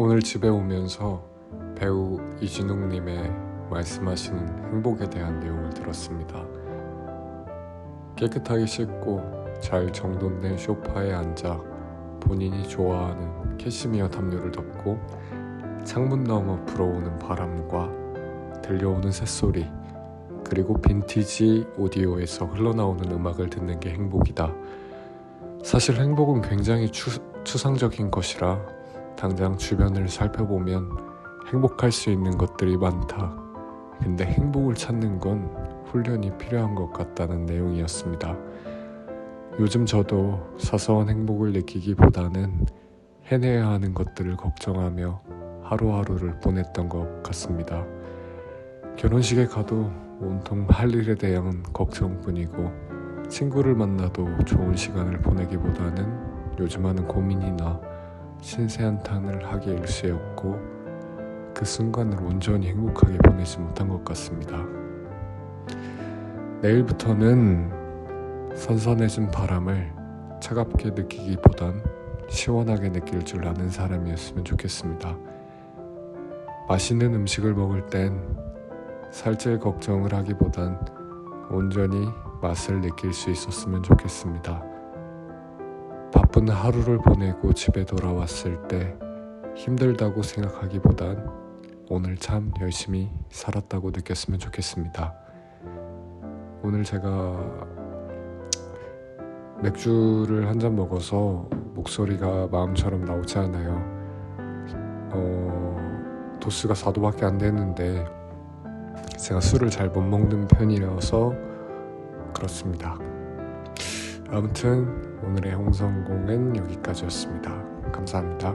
오늘 집에 오면서 배우 이진욱님의 말씀하시는 행복에 대한 내용을 들었습니다. 깨끗하게 씻고 잘 정돈된 소파에 앉아 본인이 좋아하는 캐시미어 담요를 덮고 창문 너머 불어오는 바람과 들려오는 새소리 그리고 빈티지 오디오에서 흘러나오는 음악을 듣는 게 행복이다. 사실 행복은 굉장히 추, 추상적인 것이라 당장 주변을 살펴보면 행복할 수 있는 것들이 많다. 근데 행복을 찾는 건 훈련이 필요한 것 같다는 내용이었습니다. 요즘 저도 사소한 행복을 느끼기보다는 해내야 하는 것들을 걱정하며 하루하루를 보냈던 것 같습니다. 결혼식에 가도 온통 할 일에 대한 걱정뿐이고 친구를 만나도 좋은 시간을 보내기보다는 요즘 하는 고민이나 신세한 탄을 하기 일쑤였고 그 순간을 온전히 행복하게 보내지 못한 것 같습니다. 내일부터는 선선해진 바람을 차갑게 느끼기보단 시원하게 느낄 줄 아는 사람이었으면 좋겠습니다. 맛있는 음식을 먹을 땐 살찔 걱정을 하기보단 온전히 맛을 느낄 수 있었으면 좋겠습니다. 바쁜 하루를 보내고 집에 돌아왔을 때 힘들다고 생각하기보단 오늘 참 열심히 살았다고 느꼈으면 좋겠습니다. 오늘 제가 맥주를 한 잔 먹어서 목소리가 마음처럼 나오지 않아요. 어, 도수가 4도밖에 안 되는데 제가 술을 잘 못 먹는 편이라서 그렇습니다. 아무튼 오늘의 홍성공은 여기까지였습니다. 감사합니다.